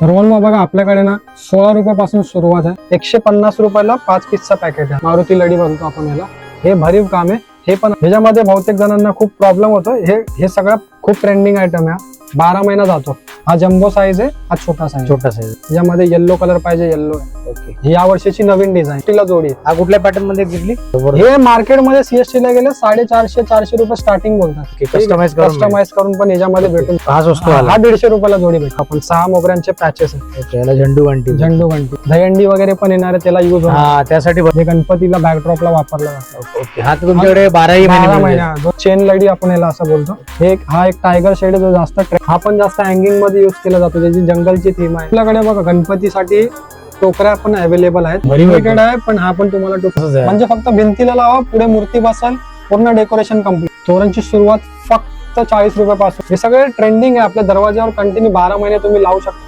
सर्वांना बघा आपल्याकडे ना सोळा रुपयापासून सुरुवात आहे. एकशे पन्नास रुपयाला पाच पीसचा पॅकेट आहे. मारुती लढी म्हणतो आपण याला. हे भरीव काम आहे. हे पण ह्याच्यामध्ये बहुतेक जणांना खूप प्रॉब्लेम होतो हे हे सगळं खूप ट्रेंडिंग आयटम आहे. बारा महिना जातो. हा जम्बो साईज आहे हा छोटा साईज छोटा साईज याच्यामध्ये येल्लो कलर पाहिजे येल्लो आहे. ओके ही या वर्षीची नवीन डिझाईन तिला जोडी आहे. हा कुठल्या पॅटर्नमध्ये घेतली? हे मार्केटमध्ये सीएसटी ला गेले साडेचारशे चारशे रुपये स्टार्टिंग बोलतात. कस्टमाइज करून कस्टमाइज करून पण याच्यामध्ये भेटून हा स्वस्त आला हा दीडशे रुपयाला जोडी भेटतो. आपण सहा मोगऱ्यांचे पॅचेस आहे ओके याला झेंडू घंटी. झेंडू घंटी. दहीहंडी वगैरे पण येणार आहे त्याला युज हा त्यासाठी हे गणपतीला बॅकड्रॉपला वापरला जातो. हा तर तुमच्याकडे बाराही बारा महिने. चेन लडी आपण याला असं बोलतो हे एक- हा एक टायगर शेड जो जास्त हा पण जास्त हँगिंगमध्ये युज केला जातो. त्याची जंगलची थीम आहे. आपल्याकडे बघा गणपतीसाठी टोकऱ्या पण अवेलेबल आहेत. Limited आहे पण हा पण तुम्हाला टोक- तसंच आहे. म्हणजे फक्त भिंतीला लावा पुढे मूर्ती बसाल पूर्ण डेकोरेशन कंप्लीट तोरणची सुरुवात फक्त चाळीस रुपयापासून. हे सगळे ट्रेंडिंग आहे. आपल्या दरवाज्यावर कंटिन्यू बारा महिने तुम्ही लावू शकता.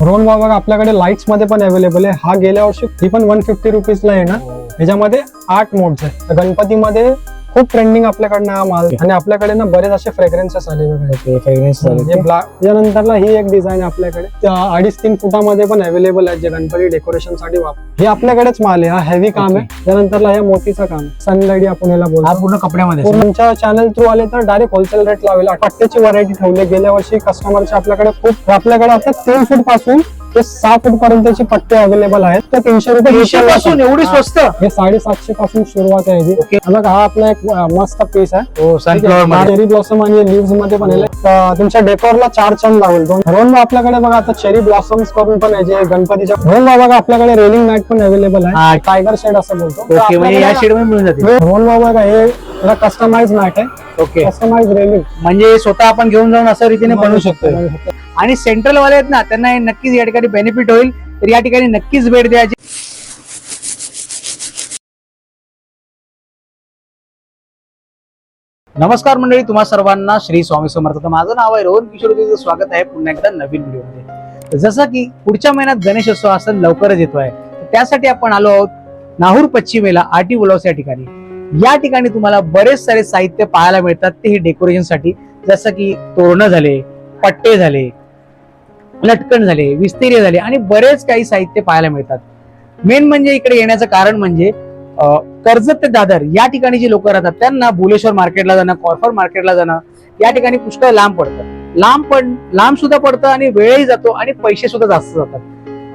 रोल बघा आपल्याकडे लाईट्समध्ये पण अवेलेबल आहे. हा गेल्या वर्षी ही पण वन फिफ्टी रुपीजला येणार ह्याच्यामध्ये आठ मोड्स आहे तर गणपतीमध्ये खूप ट्रेंडिंग आपल्याकडनं हा माल. आणि आपल्याकडे ना बरेच असे फ्रेग्रन्सेस आले बघा. ओके fragrance झाले. हे ही एक डिझाईन आपल्याकडे. अडीच तीन फुटामध्ये पण अवेलेबल आहे जे गणपती डेकोरेशनसाठी वापर हे आपल्याकडेच माल आहे. हा हेवी काम आहे. त्यानंतरला हे मोतीचं काम सनलाईडी आपण याला बोलतो. पूर्ण कपड्यामध्ये तुमच्या चॅनल थ्रू आले तर डायरेक्ट होलसेल रेट लावेल. पट्ट्याची व्हरायटी ठेवली. गेल्या वर्षी कस्टमरचे आपल्याकडे खूप आपल्याकडे आता तीन फूटपासून ते सहा फूट पर्यंतचे पट्टे अवेलेबल आहेत. ते तीनशे रुपये पासून एवढी हा. स्वस्त? हे साडेसातशे पासून सुरुवात आहे ओके. याची बघा हा आपला एक मस्त पीस आहे. हो चेरी ब्लॉसम आणि लिव्हमध्ये पण तुमच्या डेकोरला चार चंद लागेल. दोन रोन आपल्याकडे बघा आता चेरी ब्लॉसम्स करून पण आहे जे गणपतीच्या रोन बघा आपल्याकडे रेलिंग मॅट पण अवेलेबल हा. आहे टायगर शेड असं बोलतो. तर म्हणजे या शेडमध्ये मिळून जाते रोन बघा हे कस्टमाइज मॅट आहे. ओके. कस्टमाइज रेलिंग म्हणजे स्वतः आपण घेऊन जाऊन अशा रीतीने बनवू शकतो. आणि सेंट्रल वाले आहेत ना त्यांना हे नक्कीच या ठिकाणी बेनिफिट होईल. तर या ठिकाणी नक्कीच भेट द्यायची. नमस्कार मंडळी तुम्हा सर्वांना श्री स्वामी समर्थ. माझं नाव आहे रोहन किशोर स्वागत आहे पुन्हा एकदा नवीन व्हिडिओमध्ये. जसं की पुढच्या महिन्यात गणेशोत्सव असं लवकरच येतोय. आहे त्यासाठी आपण आलो आहोत नाहूर पश्चिमेला आटी बोलावस या ठिकाणी. या ठिकाणी तुम्हाला बरेच सारे साहित्य पाहायला मिळतात. ते हे डेकोरेशनसाठी जसं की तोरणं झाले पट्टे झाले लटकन झाले विस्तीर्य झाले आणि बरेच काही साहित्य पाहायला मिळतात. मेन म्हणजे इकडे येण्याचं कारण म्हणजे कर्जत ते दादर या ठिकाणी जी लोक राहतात त्यांना भुलेश्वर मार्केटला जाणं कॉर्फर मार्केटला जाणं या ठिकाणी पुष्कळ लांब पडतं. लांब पण लांब सुद्धा पडतं आणि वेळही जातो आणि पैसे सुद्धा जास्त जातात.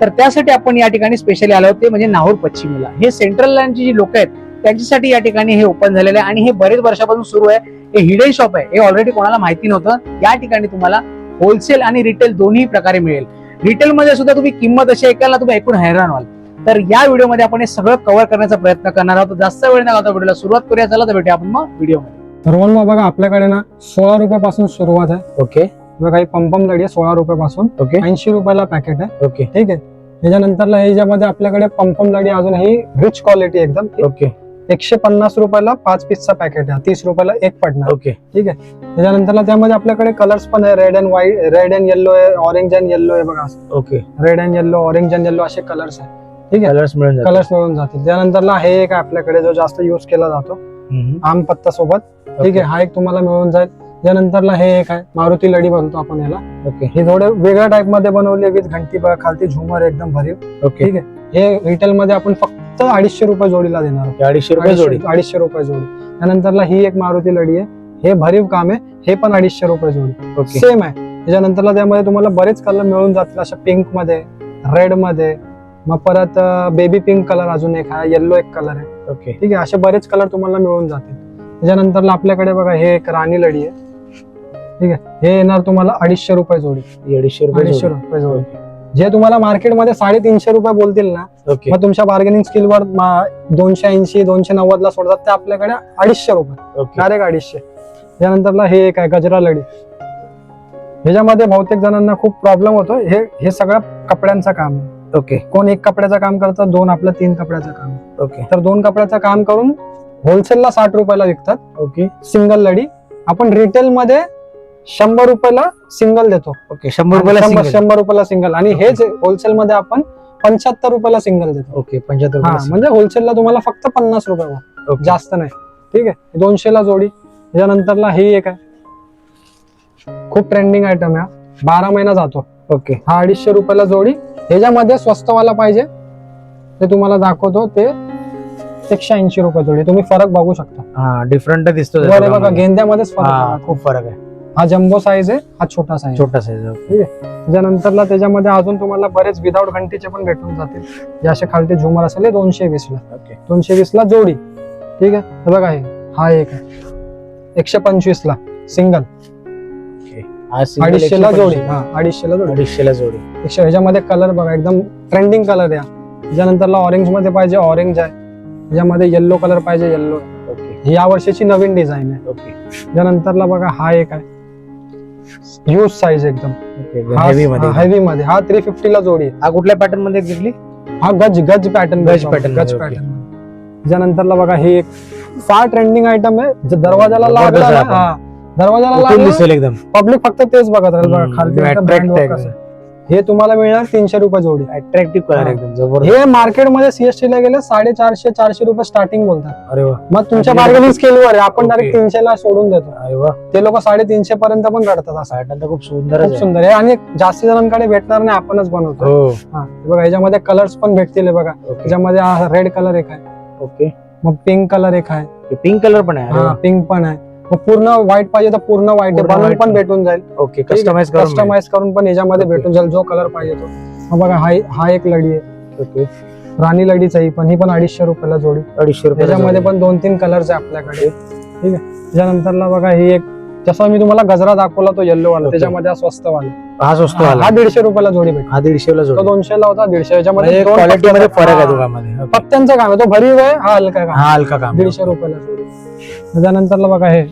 तर त्यासाठी आपण या ठिकाणी स्पेशली आलो ते म्हणजे नाहूर पश्चिमेला. हे सेंट्रल लँडची जी लोक आहेत त्यांच्यासाठी या ठिकाणी हे ओपन झालेलं आहे आणि हे बरेच वर्षापासून सुरू आहे. हे हिडन शॉप आहे. हे ऑलरेडी कोणाला माहिती नव्हतं. या ठिकाणी तुम्हाला होलसेल आणि रिटेल दोन्ही प्रकारे मिळेल. रिटेल मध्ये सुद्धा तुम्ही किंमत अशी ऐकायला तुम्ही ऐकून हैराण व्हाल. तर या व्हिडिओमध्ये आपण हे सगळं कव्हर करण्याचा प्रयत्न करणार आहोत. जास्त वेळ न व्हिडिओला सुरुवात करूया. चला तर भेटूया आपण मग व्हिडिओमध्ये रोल बघा आपल्याकडे ना सोळा रुपयापासून सुरुवात आहे. ओके. बघा ही पंपम लढी आहे सोळा रुपयापासून. ओके. ऐंशी रुपयाला पॅकेट आहे. ओके. ठीक आहे. त्याच्यानंतरला ह्याच्यामध्ये आपल्याकडे पंपम लढी अजून ही रिच क्वालिटी एकदम. ओके. एकशे पन्नास रुपयाला पाच पीसचा पॅकेट आहे. तीस रुपयाला एक पडणार. ओके. त्याच्यानंतरला त्यामध्ये आपल्याकडे कलर्स पण आहे. Red and white red and yellow आहे ऑरेंज अँड येल्लो आहे बघा. Okay. Red and yellow orange and yellow असे कलर्स आहे. ठीक आहे? कलर्स मिळून जातील. कलर्स मिळून जातील. त्यानंतरला हे एक आहे आपल्याकडे जो जास्त युज केला जातो. आम पत्ता सोबत. ठीक. आहे? हा एक तुम्हाला मिळून जाईल. त्यानंतरला हे एक आहे. मारुती लढी बनतो आपण याला. ओके. ही थोडे वेगळ्या टाइपमध्ये बनवली विथ घंटी खालती झुमर एकदम भरीव. ओके. ठीक आहे? हे रिटेल मध्ये आपण फक्त अडीचशे रुपये जोडीला देणार. अडीचशे रुपये जोडी. अडीचशे रुपये जोडी. त्यानंतरला ही एक मारुती लढी आहे. हे भरीव काम आहे. हे पण अडीचशे रुपये जोडी. ओके. सेम आहे. त्याच्यानंतरला त्यामध्ये तुम्हाला बरेच कलर मिळून जातील अशा पिंकमध्ये रेडमध्ये. मग परत बेबी पिंक कलर अजून एक आहे. येल्लो एक कलर आहे. ओके. ठीक आहे. असे बरेच कलर तुम्हाला मिळून जातील. त्याच्यानंतरला आपल्याकडे बघा हे एक राणी लढी आहे. ठीक आहे. हे येणार तुम्हाला अडीचशे रुपये जोडी. अडीचशे रुपये अडीचशे. रुपये जोडी. जे तुम्हाला मार्केटमध्ये साडेतीनशे रुपये बोलतील ना ओके. मग तुमच्या बार्गेनिंग स्किलवर दोनशे ऐंशी दोनशे नव्वद ला सोडतात ते आपल्याकडे अडीचशे रुपये. ओके. डायरेक्ट अडीचशे. त्यानंतरला हे एक आहे गजरा लढी ह्याच्यामध्ये बहुतेक जणांना खूप प्रॉब्लेम होतो हे हे सगळं कपड्यांचं काम आहे. ओके. कोण एक कपड्याचं काम करतं दोन आपलं तीन कपड्याचं काम आहे. ओके. तर दोन कपड्याचं काम करून होलसेलला साठ रुपयाला विकतात. ओके. सिंगल लढी आपण रिटेल मध्ये शंभर रुपयाला सिंगल देतो. ओके शंभर रुपयाला शंभर रुपयाला सिंगल आणि हेच होलसेल मध्ये आपण पंच्याहत्तर रुपयाला सिंगल देतो. ओके पंच्याहत्तर हा रुपये म्हणजे होलसेलला तुम्हाला फक्त पन्नास ओके. जास्त नाही. ठीक आहे? दोनशे ला जोडी. त्याच्यानंतरला ही एक आहे. खूप ट्रेंडिंग आयटम आहे. बारा महिना जातो. ओके हा अडीचशे रुपयाला जोडी. ह्याच्यामध्ये स्वस्तवाला पाहिजे. ते तुम्हाला दाखवतो. ते एकशे ऐंशी रुपये जोडी. तुम्ही फरक बघू शकता. हा डिफरंट दिसतो बघा. गेंद्यामध्येच फरक. खूप फरक आहे. हा जम्बो साईज आहे हा छोटा साईज छोटा साईज त्याच्यानंतरला त्याच्यामध्ये अजून तुम्हाला बरेच विदाऊट घंटीचे पण भेटून जातील. जे असे खालते झुमर असेल दोनशे वीस ला ओके दोनशे वीस ला जोडी. ठीक आहे? हे बघा हे. हा एक आहे. एकशे पंचवीस ला सिंगल अडीचशे ला 125. जोडी. हा अडीचशे ला जोडी. अडीचशे ला जोडी. एकशे ह्याच्यामध्ये कलर बघा एकदम ट्रेंडिंग कलर आहे. त्याच्यानंतरला ऑरेंजमध्ये पाहिजे ऑरेंज आहे. त्याच्यामध्ये येल्लो कलर पाहिजे येल्लो ही या वर्षीची नवीन डिझाईन आहे. ओके त्यानंतरला बघा हा एक आहे. ह्यूज साईज एकदम. हेवी मध्ये. हा थ्री फिफ्टी ला जोडी हा कुठल्या पॅटर्नमध्ये एक्झॅक्टली हा गज गज पॅटर्न गज pattern गज पॅटर्न त्याच्यानंतरला बघा हे एक फार ट्रेंडिंग आयटम आहे. जे दरवाजाला लागला दरवाजाला लागला दिसेल एकदम. पब्लिक फक्त तेच बघत राहील बघा खालती हे तुम्हाला मिळणार तीनशे रुपये जोडी. अट्रॅक्टिव्ह कलर हा. एकदम जबरदस्त. हे मार्केटमध्ये सीएसटी ला गेले साडेचारशे चारशे रुपये स्टार्टिंग बोलतात. अरे वा. मग तुमच्या बार्गेनिंग स्केलवर आपण. डायरेक्ट तीनशे ला सोडून देतो. अरे वा. ते लोक साडेतीनशे पर्यंत पण काढतात असं. पॅटर्न तर खूप सुंदर खूप सुंदर आहे. आणि जास्त जणांकडे भेटणार नाही आपणच बनवतो. हो. हा. हे बघा याच्यामध्ये कलर्स पण भेटतील हे बघा. ओके. त्याच्यामध्ये रेड कलर एक आहे. ओके. मग पिंक कलर एक आहे. पिंक कलर पण आहे. अरे हा. पिंक पण आहे. मग पूर्ण व्हाईट पाहिजे तर पूर्ण व्हाईट पूर्ण बनवून white पण. भेटून जाईल. ओके कस्टमाइज करून. कस्टमाइज करून पण याच्यामध्ये Okay. भेटून जाईल जो कलर पाहिजे तो. मग बघा हा हा एक लढी आहे. ओके राणी लढीच आहे ही पण. ही पण अडीचशे रुपयाला जोडी. अडीचशे रुपये त्याच्यामध्ये पण दोन तीन कलर्स आहे आपल्याकडे. ठीक आहे? त्याच्यानंतरला बघा ही एक जसं मी तुम्हाला गजरा दाखवला तो येल्लो वाला. Okay. त्याच्यामध्ये हा स्वस्त वाला. हा स्वस्त हा वाला. हा दीडशे रुपयाला जोडी भेटतो हा दीडशे ला तो जोडी दोनशे ला होता दीडशे. याच्यामध्ये म्हणजे दोन क्वालिटी मध्ये पत्त्याचा- फरक आहे हा. दोघांमध्ये. पत्त्यांचं काम आहे. तो भरीव आहे हा हलका काम हा हलका काम दीडशे रुपयाला जोडी. त्याच्यानंतरला बघा हे.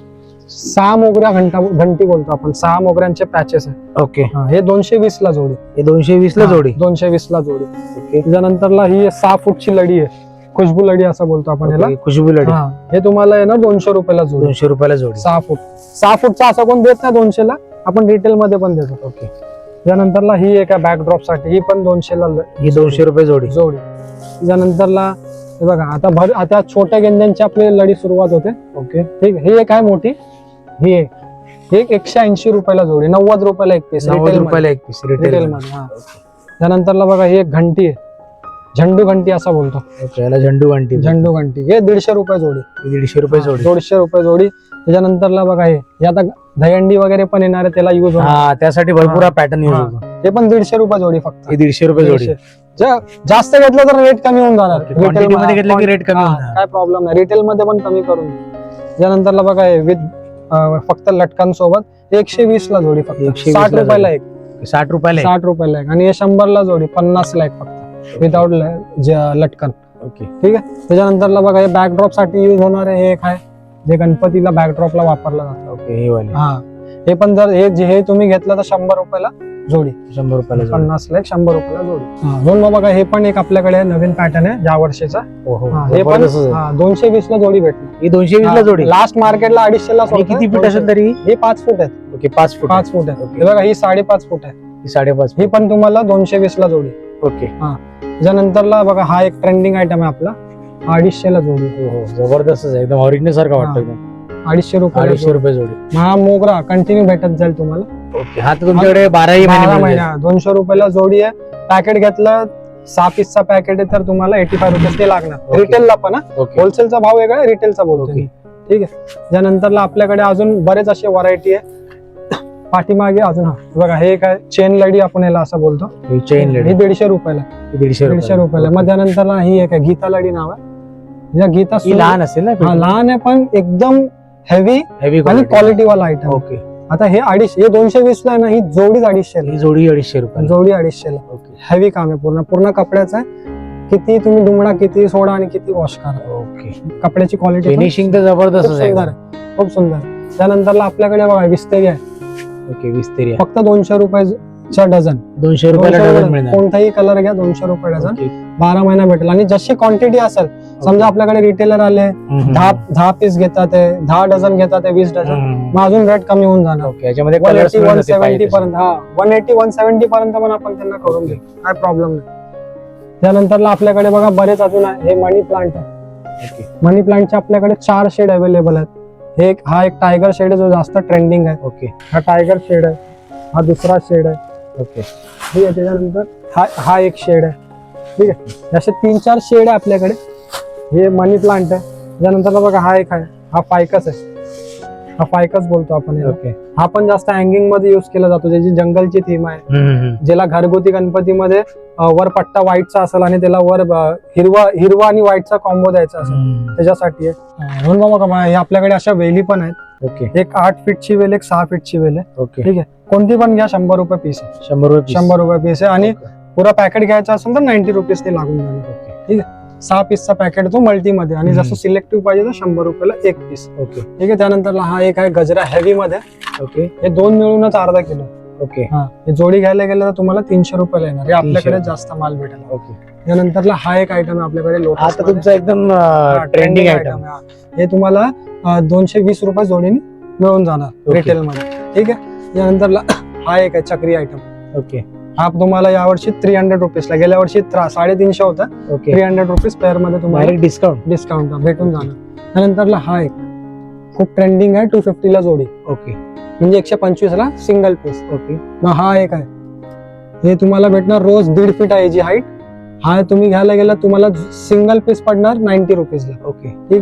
सहा मोगऱ्या घंटा घंटी बोलतो आपण. सहा मोगऱ्यांचे पॅचेस आहे ओके हा, हे दोनशे वीस ला जोडी. हे दोनशे वीस ला जोडी? दोनशे वीस ला जोडी. ओके त्याच्यानंतरला ही सहा फूटची लढी आहे. खुशबू लढी असं बोलतो आपण याला. ओके, खुशबू लडी. हा, हे तुम्हाला येणार दोनशे रुपयाला जोडी. दोनशे रुपयाला जोडी. सहा फूट. सहा फूटचा असं कोण देत नाही दोनशे ला आपण रिटेल मध्ये पण देतो. ओके त्यानंतरला ही एक बॅकड्रॉपसाठी ही पण दोनशे ला ल- ही दोनशे रुपये जोडी. जोडी. त्याच्यानंतरला हे बघा आता भर आता छोट्या गेंद्यांची आपली लढी सुरुवात होते. ओके ठीक आहे ही एक आहे मोठी. ही एक एक एकशे ऐंशी रुपयाला जोडी नव्वद रुपयाला एक पीस नव्वद रुपयाला एक पीस रिटेल रिटेल मध्ये. हा. त्यानंतरला बघा ही एक घंटी आहे. झंडू घंटी असं बोलतो. ओके याला झंडू घंटी झंडू घंटी. हे दीडशे रुपये जोडी. ही दीडशे रुपये जोडी. दोनशे रुपये जोडी. त्याच्यानंतरला बघा हे हे आता दहीहंडी वगैरे पण येणार आहे त्याला युज हा त्यासाठी भरपूर हा. Pattern use. होतो. हे पण दीडशे रुपये जोडी फक्त. ही दीडशे रुपये जोडी. दीडशे. जा- जास्त घेतलं तर रेट कमी होऊन जाणार. Okay, quantity मध्ये घेतलं की rate कमी. काय प्रॉब्लेम नाही. रिटेल मध्ये पण कमी करून. त्यानंतरला बघा हे विथ फक्त लटकांसोबत एकशे वीस ला जोडी फक्त. 120 साठ रुपयाला. एक. साठ रुपयाला. साठ रुपयाला एक. आणि हे शंभर ला जोडी पन्नास ला एक फक्त. विदाउट लटकन. ओके. ठीक आहे? त्याच्यानंतरला बघा हे बॅकड्रॉपसाठी युज होणारे हे एक आहे. जे गणपतीला बॅकड्रॉपला वापरलं जातं. ओके ही वाली. हा. हे पण जर हे जे हे तुम्ही घेतलं तर शंभर रुपयाला जोडी. शंभर रुपयाला जोडी. पन्नास ला एक शंभर रुपयाला जोडी. मग बघा हे पण एक आपल्याकडे नवीन पॅटर्न आहे या वर्षीचा. हो, हो. हा, हे पण आहे. दोनशे वीस ला जोडी भेटली ही दोनशे वीस ला जोडी. लास्ट मार्केटला अडीचशे ला आणि सोडतात. किती फीट असेल तरी? हे पाच फूट आहेत. ओके पाच फूट. पाच फूट आहेत. Okay. हे बघा ही साडेपाच फूट आहे. ही साडेपाच ही पण तुम्हाला दोनशे वीस ला जोडी. ओके. त्याच्यानंतरला बघा हा एक ट्रेंडिंग आयटम आहे आपला. अडीचशे ला जोडी. हो हो. जबरदस्त आहे. एकदम ऑरिजिनल सारखं वाटतं हा. एकदम. अडीचशे रुपये अडीचशे रुपये जोडी. हा मोगरा कंटिन्यू भेटत जाईल तुम्हाला. ओके हा तर तुमच्याकडे बाराही बारा महिने दोनशे रुपयाला जोडी आहे. पॅकेट घेतलं सहा पीसचा पॅकेट आहे तर तुम्हाला एटी फाय रुपीज ते लागणार. Okay. रिटेलला पण ओके. होलसेलचा भाव वेगळा आहे रिटेलचा बोलतो. मी. ठीक आहे. त्यानंतरला आपल्याकडे अजून बरेच असे व्हरायटी आहे. पाठीमागे अजून हा बघा हे काय चेन लडी आपण याला असं बोलतो. चेन ही लेडी दीडशे रुपयाला. दीडशे दीडशे रुपयाला. मग त्यानंतरला ही एक आहे गीता लडी नाव आहे. या गीता ही लहान असेल हा, ना लहान आहे पण एकदम हेवी हेवी आणि क्वालिटी वाला आयटम ओके आता हे अडीचशे हे दोनशे वीस ला ना ही जोडीच अडीचशे ही जोडी अडीचशे रुपये जोडी अडीचशे ला. ओके हेवी काम आहे पूर्ण. पूर्ण कपड्याचं आहे. किती तुम्ही दुमडा किती सोडा आणि किती वॉश करा. ओके कपड्याची क्वालिटी फिनिशिंग तर जबरदस्त आहे. सुंदर आहे. खूप सुंदर. त्यानंतरला आपल्याकडे बघा विस्तेरी आहे. ओके विस्तेरी आहे. फक्त दोनशे रुपयाचा डझन. दोनशे रुपये- कोणताही कलर घ्या दोनशे रुपये डझन. बारा महिना भेटेल. आणि जशी क्वांटिटी असेल समजा आपल्याकडे रिटेलर आले. दहा दहा पीस घेतात आहे, दहा डझन घेतात आहे, वीस डझन. मग अजून रेट कमी होऊन जाणार. ओके याच्यामध्ये वन एटी वन सेव्हन्टी पर्यंत हा. वन एटी वन सेव्हन्टी पर्यंत पण आपण त्यांना करून देऊ. काय प्रॉब्लेम नाही. त्यानंतरला आपल्याकडे बघा बरेच अजून आहे. हे मनी प्लांट आहे. मनी प्लांटचे आपल्याकडे चार शेड अवेलेबल आहेत. हे एक हा एक टायगर शेड आहे जो जास्त ट्रेंडिंग आहे. ओके हा टायगर शेड आहे. हा दुसरा शेड आहे. ओके ठीक आहे त्याच्यानंतर हा हा एक शेड आहे. ठीक आहे? असे तीन चार शेड आहे आपल्याकडे. हे मनी प्लांट आहे. त्याच्यानंतर बघा हा एक आहे. हा फायकस आहे. हा फायकस बोलतो आपण. ओके हा पण जास्त हँगिंगमध्ये युज केला जातो. ज्याची जंगलची थीम आहे. ज्याला घरगुती गणपतीमध्ये अं, वर पट्टा व्हाईटचा असेल आणि त्याला वर हिरवा हिरवा आणि व्हाईटचा कॉम्बो द्यायचा असेल. त्याच्यासाठी आहे म्हणून हे आपल्याकडे अशा वेली पण आहेत. ओके एक आठ फीटची वेल एक सहा फीटची वेल आहे. ओके ठीक आहे. कोणती पण घ्या शंभर रुपये पीस आहे. शंभर रुपये. शंभर रुपये पीस आहे. आणि. पुरा पॅकेट घ्यायचा असेल तर नाईन्टी रुपीज ते लागून जाणार ओके सहा पीसचा पॅकेट तो मल्टीमध्ये आणि. जसं सिलेक्टिव्ह पाहिजे तर शंभर रुपयाला एक पीस ओके ठीक आहे? त्यानंतर हा एक आहे गजरा हेवी मध्ये. ओके हे दोन मिळूनच अर्धा किलो. ओके हा. हे जोडी घ्यायला गेलं तर तुम्हाला तीनशे रुपयाला येणार. हे आपल्याकडे. जास्त माल भेटेल. ओके त्यानंतरला हा एक आयटम आहे आपल्याकडे आता तुमचा एकदम ट्रेंडिंग आयटम हे. तुम्हाला दोनशे वीस रुपये जोडीने मिळून जाणार. रिटेल मध्ये. ठीक आहे? यानंतरला हा एक आहे चक्री आयटम ओके हा तुम्हाला यावर्षी थ्री हंड्रेड रुपीजला गेल्या वर्षी साडेतीनशे होता. ओके थ्री हंड्रेड रुपीज पेअरमध्ये तुम्हाला डायरेक्ट डिस्काउंट डिस्काउंट भेटून जाणार. त्यानंतरला हा एक. खूप ट्रेंडिंग आहे टू फिफ्टीला जोडी. ओके म्हणजे एकशे पंचवीस ला सिंगल पीस ओके मग हा एक आहे. हे तुम्हाला भेटणार रोज दीड फीट आहे जी हाईट हा तुम्ही घ्यायला गेला तुम्हाला सिंगल पीस पडणार नाईन्टी रुपीजला ओके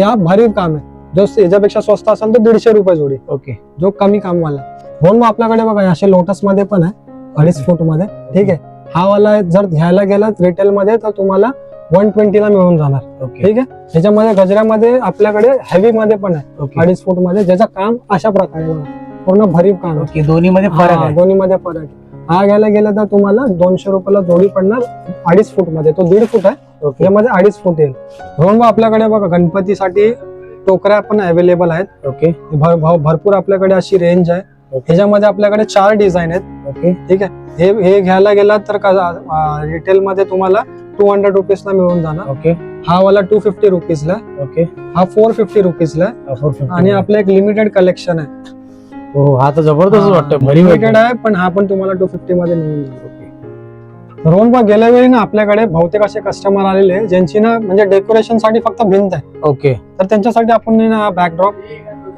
या भरीव काम आहे. जो याच्यापेक्षा स्वस्त असेल तर दीडशे रुपये जोडी. ओके जो कमी कामवाला म्हणून मग आपल्याकडे बघा असे लोटसमध्ये पण आहे. अडीच फूटमध्ये ठीक आहे? हा वाला जर घ्यायला गेला रिटेल मध्ये तर तुम्हाला वन ला मिळून जाणार. ओके ठीक आहे? ह्याच्यामध्ये गजऱ्यामध्ये आपल्याकडे हेवी मध्ये पण आहे. ओके अडीच फूटमध्ये ज्याचं काम अशा प्रकारे. पूर्ण भरीव काम आहे. ओके दोन्ही मध्ये फरक हा, आहे. दोन्ही मध्ये फरक आहे. हा घ्यायला गेला तर तुम्हाला दोनशे रुपयाला जोडी पडणार अडीच फूटमध्ये तो दीड फूट आहे. ओके यामध्ये अडीच फूट येईल. म्हणून मग आपल्याकडे बघा गणपतीसाठी टोकऱ्या पण अवेलेबल आहेत. ओके भर- भर- भरपूर आपल्याकडे अशी रेंज आहे. ह्याच्यामध्ये आपल्याकडे चार डिझाईन आहेत. ओके. ठीक आहे. हे हे घ्यायला गेलात तर रिटेल मध्ये तुम्हाला टू हंड्रेड रुपीजला मिळून जाणार. ओके. हा वाला टू फिफ्टी रुपीजला ओके. हा फोर फिफ्टी रुपीजला आहे. आणि आपलं एक लिमिटेड कलेक्शन आहे. हो हा तर जबरदस्त वाटतं लिमिटेड आहे पण हा पण तुम्हाला टू फिफ्टी मध्ये मिळून जाईल. रोहन बा गेल्या वेळी ना आपल्याकडे बहुतेक असे कस्टमर आलेले ज्यांची ना म्हणजे डेकोरेशनसाठी फक्त भिंत आहे. ओके. तर त्यांच्यासाठी आपण ना हा बॅकड्रॉप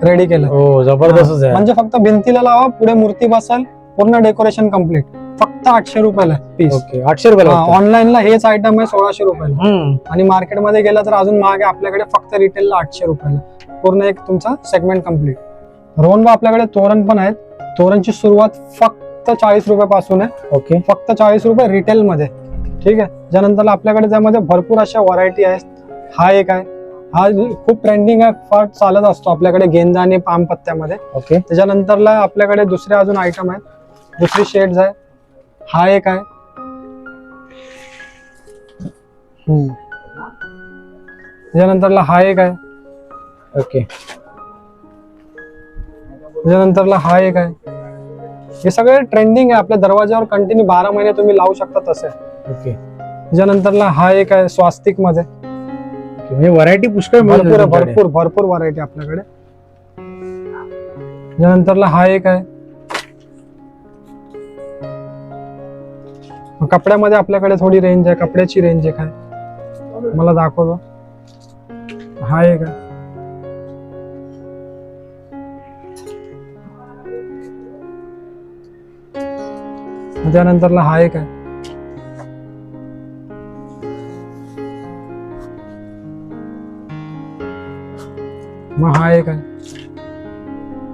रेडी केला. हो जबरदस्तच आहे. म्हणजे फक्त भिंतीला लावा पुढे मूर्ती बसेल पूर्ण डेकोरेशन कंप्लीट फक्त आठशे रुपयाला पीस ओके आठशे रुपयाला. ऑनलाईनला हेच आयटम आहे सोळाशे रुपयाला. हम्म. आणि मार्केटमध्ये गेला तर अजून महाग आहे आपल्याकडे फक्त रिटेलला आठशे रुपयाला. पूर्ण एक तुमचा सेगमेंट कंप्लीट रोहन आपल्याकडे तोरण पण आहेत. तोरणची सुरुवात फक्त चाळीस रुपयापासून आहे. ओके. फक्त चाळीस रुपये रिटेल मध्ये ठीक आहे? त्यानंतर आपल्याकडे त्यामध्ये भरपूर अशा व्हरायटी आहेत. हा एक आहे. हा खूप ट्रेंडिंग आहे फार चालत असतो आपल्याकडे गेंदा आणि पाम पत्त्यामध्ये. ओके त्याच्यानंतरला आपल्याकडे दुसरे अजून आयटम आहेत. दुसरी शेड्स आहे. हा एक आहे. त्याच्यानंतरला हा एक आहे. ओके त्याच्यानंतरला हा एक आहे. हे सगळे ट्रेंडिंग आहे. आपल्या दरवाज्यावर कंटिन्यू बारा महिने तुम्ही लावू शकता तसे. ओके त्याच्यानंतरला हा एक आहे स्वास्तिकमध्ये ओके. म्हणजे व्हरायटी पुष्कळ मिळून भरपूर. भरपूर भरपूर व्हरायटी आपल्याकडे. त्यानंतरला हा एक आहे. कपड्यामध्ये आपल्याकडे थोडी रेंज आहे कपड्याची रेंज एक आहे. मला दाखवतो. हा एक आहे. त्यानंतरला हा एक आहे. मग हा एक आहे.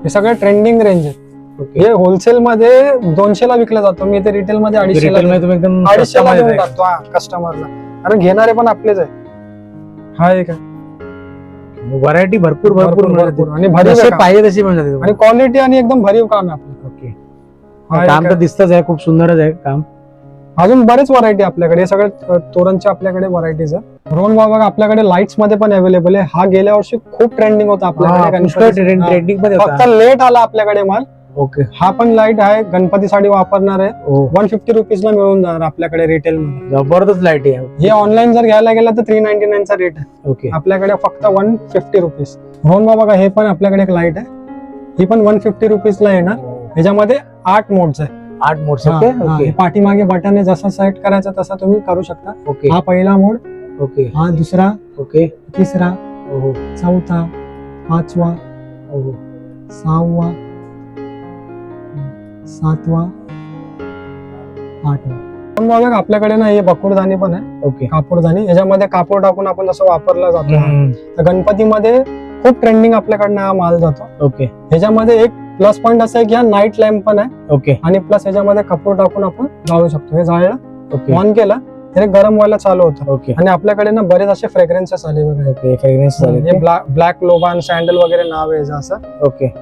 हे सगळं ट्रेंडिंग रेंज आहे ओके हे होलसेल मध्ये दोनशे ला विकलं जातो. मी ते रिटेल मध्ये अडीचशे मध्ये तुम्ही एकदम अडीचशे ला देऊन आहे. टाकतो हा कस्टमरला कारण घेणारे पण आपलेच आहे हा एक आहे. व्हरायटी भरपूर भरपूर भरपूर जाते. आणि भरीव जसे आहे काम. पाहिजे तशी जाते आणि. क्वालिटी आणि एकदम भरीव काम आहे आपलं. ओके हा एक काम तर आहे. दिसतच आहे खूप सुंदरच आहे काम. अजून बरेच व्हरायटी आपल्याकडे. हे सगळे अ, तोरणचे आपल्याकडे व्हरायटीज आहे रोहन बाबा आपल्याकडे लाईट्समध्ये पण अवेलेबल आहे. हा गेल्या वर्षी खूप ट्रेंडिंग होता हा, आपल्याकडे गणपती- हा. फक्त लेट आला आपल्याकडे माल. ओके. हा पण लाइट आहे. गणपतीसाठी वापरणार आहे. वन फिफ्टी रुपीज ला मिळून जाणार आपल्याकडे रिटेल मध्ये. जबरदस्त लाइट आहे. हे ऑनलाईन जर घ्यायला गेलं तर थ्री नाईन्टी नाईनचा रेट आहे. ओके. आपल्याकडे फक्त वन फिफ्टी रुपीज मग बघा हे पण आपल्याकडे एक लाइट आहे. ही पण वन फिफ्टी रुपीज ला येणार. ह्याच्यामध्ये आठ मोड्स आहे. आठ मोड्स हा, ओके हा, हे पाठीमागे बटन आहे जसा सेट करायचा तसा तुम्ही करू शकता. ओके. हा पहिला मोड ओके. हा दुसरा ओके. तिसरा ओहो. चौथा पाचवा ओहो. सहावा सातवा आठवा. पण बघा आपल्याकडे ना हे बकुळदाणी पण आहे. ओके. कापूरदाणी याच्यामध्ये कापूर टाकून आपण जसं वापरला जातो तर गणपतीमध्ये खूप ट्रेंडिंग आपल्याकडनं हा माल जातो. ओके. ह्याच्यामध्ये एक प्लस पॉईंट असं आहे की हा नाईट लॅम्प पण आहे. ओके आणि प्लस ह्याच्यामध्ये कपूर टाकून आपण जाळू शकतो. हे जाळलं ओके ऑन केलं तर गरम व्हायला चालू होतं. ओके आणि आपल्याकडे ना बरेच असे फ्रेग्रन्सेस आले फ्रेग्रन्स हे ब्लॅक लोबान सँडल वगैरे नाव आहे असं. ओके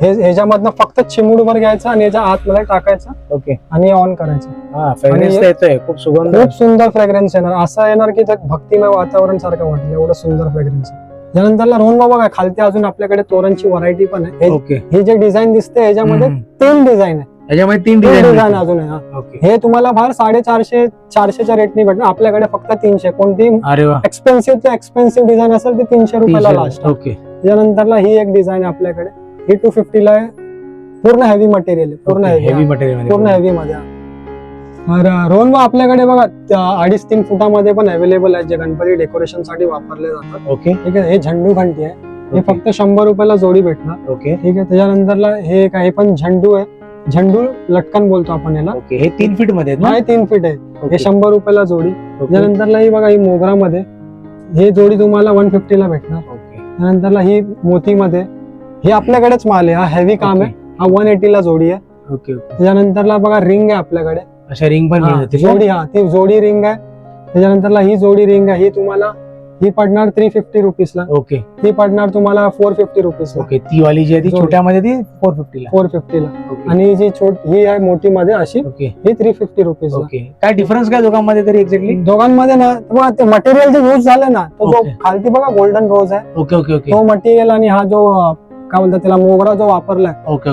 हे ह्याच्यामधनं फक्त चिमूडभर घ्यायचं आणि याच्या आतमध्ये टाकायचं. ओके आणि ऑन करायचं. येतोय. खूप सुगंध खूप सुंदर फ्रेग्रन्स येणार. असं येणार की भक्तिमय वातावरण सारखं वाटेल. एवढं सुंदर फ्रेग्रन्स त्यानंतरला रोहन बाबा काय खालती अजून आपल्याकडे तोरणची व्हरायटी पण आहे. हे- ओके हे जे डिझाईन दिसते याच्यामध्ये तीन डिझाईन आहे त्याच्यामध्ये तीन डिझाईन अजून आहे हा. तुम्हाला फार साडेचारशे चारशेच्या रेटनी भेटणार. आपल्याकडे फक्त तीनशे. कोणती एक्सपेन्सिव्ह एक्सपेन्सिव्ह डिझाईन असेल ती तीनशे रुपयाला लास्ट ओके त्यानंतरला ही एक डिझाईन आहे आपल्याकडे. ही टू फिफ्टीला आहे. पूर्ण हेवी मटेरियल पूर्ण हेवी मटेरियल पूर्ण हेवी मध्ये रोहन बा आपल्याकडे बघा अडीच तीन फुटामध्ये पण अवेलेबल आहे जे गणपती डेकोरेशनसाठी वापरले जातात. ओके ठीक आहे? हे झेंडू घंटी आहे. हे. फक्त शंभर रुपयाला जोडी भेटणार. ओके ठीक आहे? त्याच्यानंतरला हे काय हे पण झेंडू आहे. झेंडू लटकन बोलतो आपण याला. हे तीन फीटमध्ये आहेत तीन फीट आहे. हे शंभर रुपयाला जोडी. त्यानंतरला ही बघा ही मोगरामध्ये. हे जोडी तुम्हाला वन फिफ्टीला भेटणार. त्यानंतरला ही मोतीमध्ये. हे आपल्याकडेच माल आहे. हा हेवी काम आहे. हा वन एटीला जोडी आहे. त्याच्यानंतरला बघा रिंग आहे आपल्याकडे. अशा रिंग पण जोडी हा ती जोडी रिंग आहे. त्याच्यानंतरला ही जोडी रिंग आहे. ही तुम्हाला ही पडणार थ्री फिफ्टी रुपीजला. ओके. ती पडणार तुम्हाला फोर फिफ्टी रुपीजला. ओके ती वाली जी आहे ती जोडी. छोट्यामध्ये ती फोर फिफ्टीला फोर फिफ्टीला ओके. आणि जी छोट ही आहे मोठी मध्ये अशी ओके. ही थ्री फिफ्टी रुपीजला. ओके. काय डिफरन्स काय दोघांमध्ये तरी एक्झॅक्टली दोघांमध्ये ना ते मटेरियल जे यूज झालं ना तो जो Okay. खालती बघा गोल्डन रोज आहे. Okay okay okay. तो मटेरियल आणि हा जो काय बोलतात त्याला मोगरा जो वापरलाय. ओके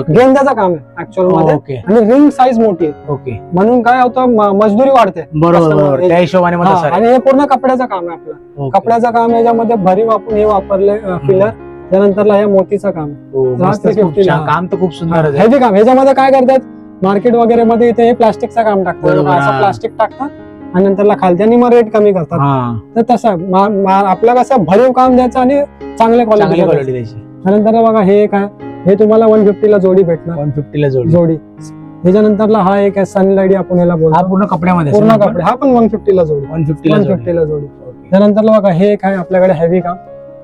काम आहे ऍक्च्युअलमध्ये. ओके आणि रिंग साईज मोठी आहे. ओके म्हणून काय होतं म- मजदुरी वाढते. बरोबर त्या हिशोबाने हा. आणि हे पूर्ण कपड्याचं काम आहे आपलं. कपड्याचं काम याच्यामध्ये भरीव आपण हे वापरले फिलर त्यानंतरला हे मोतीचं काम मस्त, रात्री खूप 50 छान. ला. काम तर खूप सुंदर आहे. हेवी काम ह्याच्यामध्ये काय करतात मार्केट वगैरे मध्ये इथे हे प्लास्टिकचं काम टाकतात. बरोबर, असं हा. प्लास्टिक टाकतात आणि नंतरला खालती आणि मग रेट कमी करतात. हा. तर तसं मा- मा- आपलं कसं भरीव काम द्यायचं आणि चांगल्या चांगली क्वालिटी क्वालिटी द्यायची. त्यानंतर बघा हे काय हे तुम्हाला वन फिफ्टीला जोडी भेटणार. वन फिफ्टीला जोडी. जोडी. त्याच्यानंतरला हा एक आहे सनलाईडी आपण याला हा बोलतो पूर्ण कपड्यामध्ये पूर्ण कपडे. हा पण वन फिफ्टीला जोडी. वन फिफ्टीला वन जोडी. फिफ्टीला जोडी. ओके. त्यानंतर बघा हे काय आपल्याकडे हेवी काम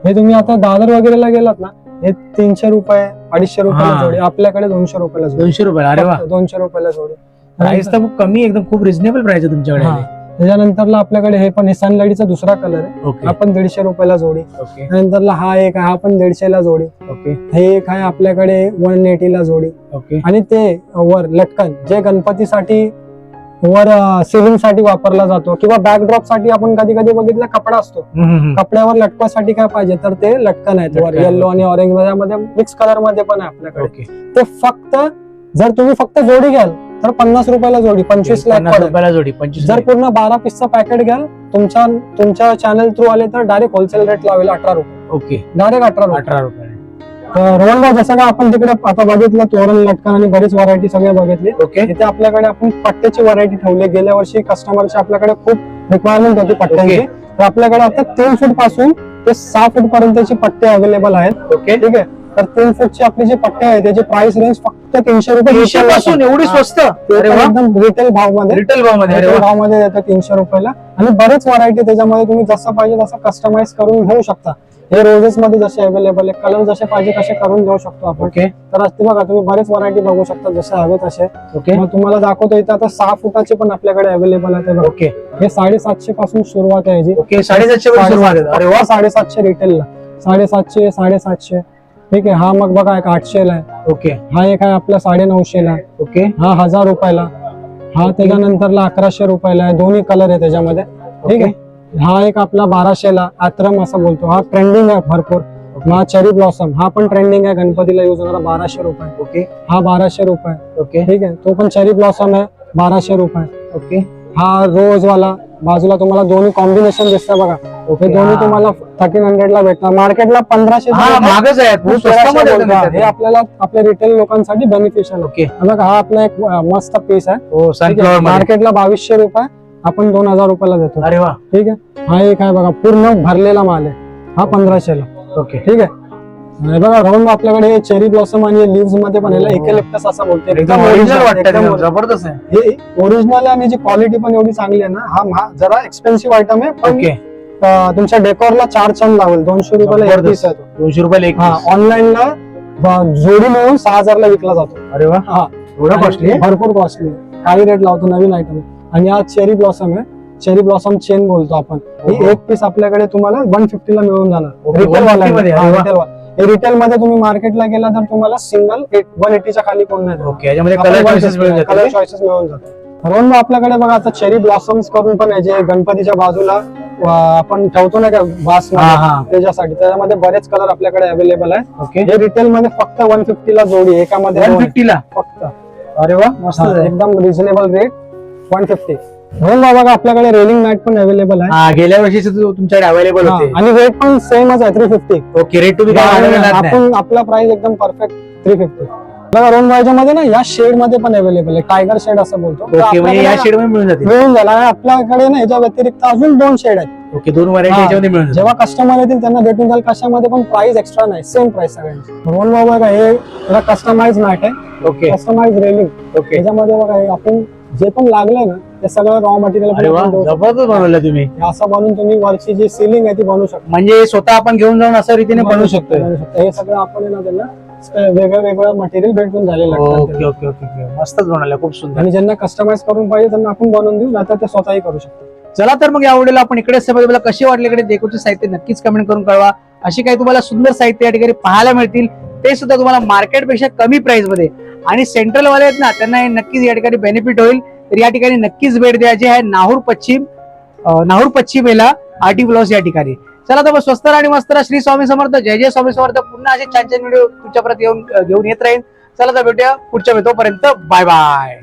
हे तुम्ही आता दादर वगैरेला गेलात ना हे तीनशे रुपये अडीचशे रुपयाला हा. जोडी. आपल्याकडे दोनशे रुपयाला जोडी. दोनशे रुपये अरे वा. फक्त दोनशे रुपयाला जोडी. प्राइस तर खूप कमी एकदम खूप रिझनेबल प्राइस आहे तुमच्याकडे. हा. त्याच्यानंतरला आपल्याकडे हे पण हे सनलाईडीचा दुसरा कलर आहे. हा पण दीडशे रुपयाला जोडी. ओके त्यानंतरला हा एक आहे हा पण दीडशेला जोडी. ओके हे एक आहे आपल्याकडे वन एटीला जोडी. ओके आणि ते वर लटकन जे गणपतीसाठी वर सिलिंगसाठी वापरला जातो किंवा बॅकड्रॉपसाठी आपण कधी कधी बघितलं कपडा असतो. कपड्यावर लटकवासाठी काय पाहिजे? तर ते लटकन आहेत वर. येल्लो आणि ऑरेंजमध्ये मिक्स कलरमध्ये पण आहे आपल्याकडे. ते फक्त जर तुम्ही फक्त जोडी घ्याल तर पन्नास रुपयाला जोडी पंचवीस लाख पन्नास पडेल. रुपयाला जोडी पंचवीस जर पूर्ण बारा पीसचं पॅकेट घ्याल तुमच्या तुमच्या चॅनल थ्रू आले तर डायरेक्ट होलसेल रेट लावेल अठरा रुपये. ओके. डायरेक्ट अठरा रुपये. अठरा रुपये. रोल जसं का आपण तिकडे आता बघितलं तोरण लटकन आणि बरीच व्हरायटी सगळे बघितली. ओके. इथे आपल्याकडे आपण पट्ट्याची व्हरायटी ठेवली. गेल्या वर्षी कस्टमरची आपल्याकडे खूप रिक्वायरमेंट होती पट्ट्यांची. तर आपल्याकडे आता तीन फूटपासून ते सहा फूट पर्यंतची पट्टे अवेलेबल आहेत. ओके. ठीक आहे. तर तीन फूटची आपली जी पट्टे आहे त्याची प्राइस रेंज फक्त तीनशे रुपये तीनशे पासून एवढी. स्वस्त? एकदम रिटेल भावमध्ये रिटेल भावमध्ये वा. भावमध्ये देतो तीनशे रुपयाला. आणि बरेच व्हरायटी त्याच्यामध्ये तुम्ही जसं पाहिजे तसं कस्टमाइज करून घेऊ शकता. हे रोजेस मध्ये जसे अवेलेबल आहे कलर जसे पाहिजे तसे करून देऊ शकतो आपण. ओके तर असते बघा तुम्ही बरेच व्हरायटी बघू शकता जसे हवे तसे ओके मग तुम्हाला दाखवतो इथं आता सहा फुटाचे पण आपल्याकडे अवेलेबल आहे. ओके हे साडेसातशे पासून सुरुवात आहे याची ओके साडेसातशे साडेसातशे रिटेलला साडेसातशे साडेसातशे. ठीक आहे हा मग बघा एक आठशे ला आहे. ओके. हा एक आहे आपला साडे नऊशे ला. आहे. ओके. हा हजार रुपयाला. हा त्याच्यानंतरला अकराशे रुपयाला आहे. दोन्ही कलर आहे त्याच्यामध्ये. ठीक आहे. हा एक आपला बाराशे ला. आत्रम असं बोलतो. हा ट्रेंडिंग आहे भरपूर. हा चेरी ब्लॉसम हा पण ट्रेंडिंग आहे. गणपतीला यूज होणारा बाराशे रुपये. ओके. हा बाराशे रुपये. ओके. ठीक आहे. तो पण चेरी ब्लॉसम आहे. बाराशे रुपये. ओके. हा रोज वाला. बाजूला तुम्हाला दोन्ही कॉम्बिनेशन दिसतं बघा. ओके हे दोन्ही तुम्हाला थर्टीन हंड्रेड ला भेटणार. मार्केटला पंधराशे हा मागच आहे हे. आपल्याला आपल्या रिटेल लोकांसाठी बेनिफिशियल ओके बघा हा आपला एक मस्त पीस आहे. हो मार्केटला बावीसशे रुपये आपण दोन हजार रुपयाला देतो. अरे वा. ठीक आहे? हा एक आहे बघा पूर्ण भरलेला माल आहे. हा पंधराशे ला ओके ठीक आहे? हे बघा आपल्याकडे चेरी ब्लॉसम आणि लिव्हमध्ये पण याला असं बोलतो एकदम ओरिजिनल वाटतं जबरदस्त आहे. हे ओरिजिनल आणि जी क्वालिटी पण एवढी चांगली आहे ना हा जरा एक्सपेन्सिव्ह आयटम आहे पण तुमच्या डेकोरला चार छान लागेल. दोनशे रुपयाला एक piece आहे. दोनशे रुपयाला एक हा ऑनलाईनला जोडी मिळून सहा हजारला विकला जातो. अरे वा. हा. एवढा कॉस्टली भरपूर कॉस्टली काही रेट लावतो नवीन आयटम आणि हा चेरी ब्लॉसम आहे. चेरी ब्लॉसम चेन बोलतो आपण. ही. एक पीस आपल्याकडे तुम्हाला वन फिफ्टी ला मिळून जाणार. रिटेल 150 मध्ये, तुम्ही मार्केटला गेला तर तुम्हाला सिंगल वन एटीच्या खाली कोण नाही ओके याच्यामध्ये कलर चॉईसेस मिळून कलर जातात चॉईसेस मिळून जातात म्हणून मग आपल्याकडे बघा आता चेरी ब्लॉसम्स करून पण आहे जे गणपतीच्या बाजूला आपण ठेवतो ना का वास त्याच्यासाठी. त्याच्यामध्ये बरेच कलर आपल्याकडे अवेलेबल आहे ओके हे रिटेल मध्ये फक्त वन फिफ्टी ला जोडी एकामध्ये वन. फिफ्टी ला? फक्त. अरे वा मस्त. एकदम रिझनेबल रेट वन फिफ्टी म्हणून बघा आपल्याकडे रेलिंग मॅट पण अवेलेबल आहे. हा गेल्या वर्षीच तुमच्याकडे अवेलेबल हा, होते. आणि रेट पण सेमच आहे थ्री फिफ्टी ओके रेट तुम्ही काय वाढवलेला नाही. आपण आपला प्राइस एकदम परफेक्ट थ्री फिफ्टी बघा रोन वायच्या मध्ये ना या शेडमध्ये पण अवेलेबल आहे. टायगर शेड असं बोलतो. तर ओके म्हणजे या आपल्याकडे शेडमध्ये मिळून जातील. मिळून जाईल. आणि आपल्याकडे ना याच्या व्यतिरिक्त अजून दोन शेड आहेत. ओके दोन व्हरायटी हा. याच्यामध्ये मिळून जातील. जेव्हा कस्टमर येतील त्यांना भेटून जाईल. कशामध्ये पण प्राइस एक्स्ट्रा नाही. सेम प्राइस सगळ्यांची. म्हणून बघा हे कस्टमाइज मॅट आहे. ओके कस्टमाइज रेलिंग ओके त्याच्यामध्ये बघा हे आपण जे पण लागलंय ना ते सगळं रॉ अरे वा मटेरियल जबरदस्त बनवलं तुम्ही. असं बनवून तुम्ही वरची जी सिलिंग आहे ती बनवू शकता. म्हणजे स्वतः आपण घेऊन जाऊन अशा रीतीने बनवू शकतोय. बनवू शकता. हे सगळं आपण आहे ना त्यांना वेगळं वेगळं मटेरियल भेटून झालेलं ओके आहे. ओके ओके ओके मस्तच बनवलं खूप सुंदर. आणि ज्यांना कस्टमाइज करून पाहिजे त्यांना आपण बनवून देऊ नाही ते स्वतःही करू शकतो चला तर मग या व्हिडिओला आपण इकडे मला कसे वाटले इकडे डेकोरचे साहित्य नक्कीच कमेंट करून कळवा. अशी काही तुम्हाला सुंदर साहित्य या ठिकाणी पाहायला मिळतील. ते सुद्धा तुम्हाला मार्केटपेक्षा कमी प्राइसमध्ये. आणि सेंट्रल वाले आहेत ना त्यांना हे नक्कीच या ठिकाणी बेनिफिट होईल. तर या ठिकाणी नक्कीच भेट द्यायची आहे नाहूर पश्चिम नाहूर पश्चिमेला आरटी ब्लॉस या ठिकाणी. चला तर मग स्वस्त आणि मस्त राहा. श्री स्वामी समर्थ. जय जय स्वामी समर्थ. पुन्हा असे छान छान व्हिडिओ तुमच्यापर्यंत येऊन घेऊन येत राहील चला तर भेटूया पुढच्या भेटोपर्यंत. Bye bye